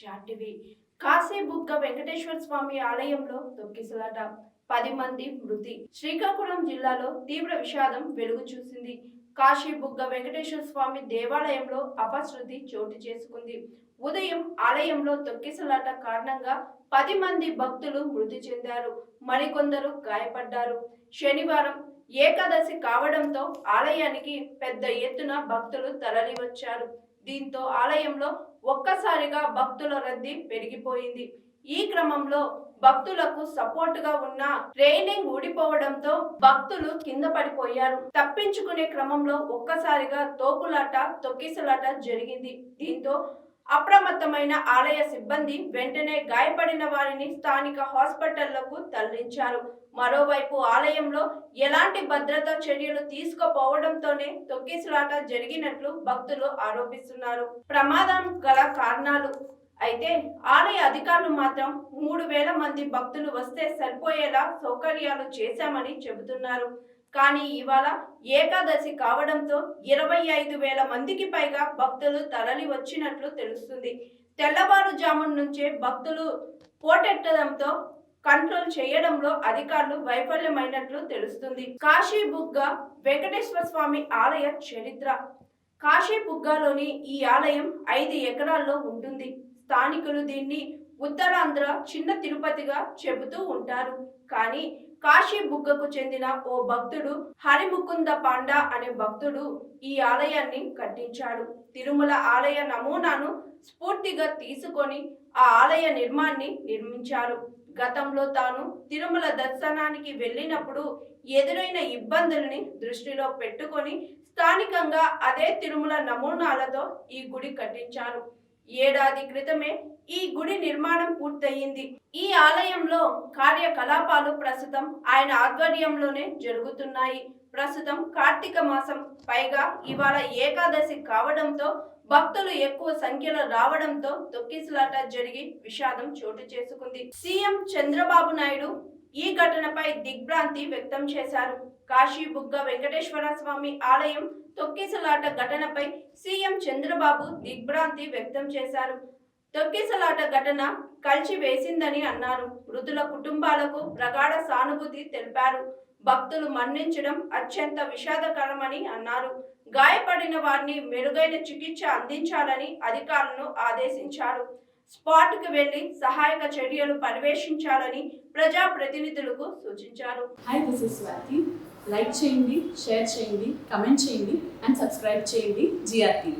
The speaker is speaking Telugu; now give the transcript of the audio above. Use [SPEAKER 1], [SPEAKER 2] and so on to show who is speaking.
[SPEAKER 1] చాటివి. కాశీబుగ్గ వెంకటేశ్వర స్వామి ఆలయంలో తొక్కిసలాట. పది మంది మృతి. శ్రీకాకుళం జిల్లాలో తీవ్ర విషాదం వెలుగు చూసింది. కాశీబుగ్గ వెంకటేశ్వర స్వామి దేవాలయంలో అపశృతి చోటు చేసుకుంది. ఉదయం ఆలయంలో తొక్కిసలాట కారణంగా పది మంది భక్తులు మృతి చెందారు. మరికొందరు గాయపడ్డారు. శనివారం ఏకాదశి కావడంతో ఆలయానికి పెద్ద ఎత్తున భక్తులు తరలివచ్చారు. దీంతో ఆలయంలో ఒక్కసారిగా భక్తుల రద్దీ పెరిగిపోయింది. ఈ క్రమంలో భక్తులకు సపోర్ట్గా ఉన్న ట్రైనింగ్ ఊడిపోవడంతో భక్తులు కింద పడిపోయారు. తప్పించుకునే క్రమంలో ఒక్కసారిగా తోపులాట తొక్కిసలాట జరిగింది. దీంతో అప్రమత్తమైన ఆలయ సిబ్బంది వెంటనే గాయపడిన వారిని స్థానిక హాస్పిటళ్ళకు తరలించారు. మరోవైపు ఆలయంలో ఎలాంటి భద్రతా చర్యలు తీసుకోపోవడంతోనే తొక్కిసలాట జరిగినట్లు భక్తులు ఆరోపిస్తున్నారు. ప్రమాదం గల కారణాలు. అయితే ఆలయ అధికారులు మాత్రం మూడు వేల మంది భక్తులు వస్తే సరిపోయేలా సౌకర్యాలు చేశామని చెబుతున్నారు. కానీ ఇవాళ ఏకాదశి కావడంతో ఇరవై ఐదు వేల మందికి పైగా భక్తులు తరలి వచ్చినట్లు తెలుస్తుంది. తెల్లవారుజామున నుంచే భక్తులు పోటెట్టడంతో కంట్రోల్ చేయడంలో అధికారులు వైఫల్యమైనట్లు తెలుస్తుంది. కాశీ బుగ్గ వెంకటేశ్వర స్వామి ఆలయ చరిత్ర. కాశీ బుగ్గాలోని ఈ ఆలయం ఐదు ఎకరాల్లో ఉంటుంది. స్థానికులు దీన్ని ఉత్తరాంధ్ర చిన్న తిరుపతిగా చెబుతూ ఉంటారు. కానీ కాశీ బుగ్గకు చెందిన ఓ భక్తుడు హరిముకుంద పాండా అనే భక్తుడు ఈ ఆలయాన్ని కట్టించాడు. తిరుమల ఆలయ నమూనాను స్ఫూర్తిగా తీసుకొని ఆ ఆలయ నిర్మాణాన్ని నిర్మించారు. గతంలో తాను తిరుమల దర్శనానికి వెళ్ళినప్పుడు ఎదురైన ఇబ్బందుల్ని దృష్టిలో పెట్టుకొని స్థానికంగా అదే తిరుమల నమూనాలతో ఈ గుడి కట్టించారు. ఏడాది క్రితమే ఈ గుడి నిర్మాణం పూర్తయింది. ఈ ఆలయంలో కార్యకలాపాలు ప్రస్తుతం ఆయన ఆధ్వర్యంలోనే జరుగుతున్నాయి. ప్రస్తుతం కార్తీక మాసం పైగా ఇవాళ ఏకాదశి కావడంతో భక్తులు ఎక్కువ సంఖ్యలో రావడంతో తొక్కిసలాట జరిగి విషాదం చోటు చేసుకుంది. సీఎం చంద్రబాబు నాయుడు ఈ ఘటనపై దిగ్భ్రాంతి వ్యక్తం చేశారు. కాశీ బుగ్గ వెంకటేశ్వర స్వామి ఆలయం తొక్కిసలాట ఘటనపై సీఎం చంద్రబాబు దిగ్భ్రాంతి వ్యక్తం చేశారు. తొక్కిసలాట ఘటన కలిసి వేసిందని అన్నారు. మృతుల కుటుంబాలకు ప్రగాఢ సానుభూతి తెలిపారు. భక్తులు మరణించడం అత్యంత విషాదకరమని అన్నారు. గాయపడిన వారిని మెరుగైన చికిత్స అందించాలని అధికారులను ఆదేశించారు. స్పాట్కు వెళ్ళి సహాయక చర్యలు పర్యవేక్షించాలని ప్రజా ప్రతినిధులకు సూచించారు.
[SPEAKER 2] Hi this is Swathi like చేయండి షేర్ చేయండి కమెంట్ చేయండి అండ్ సబ్స్క్రైబ్ చేయండి జిఆర్టీవీ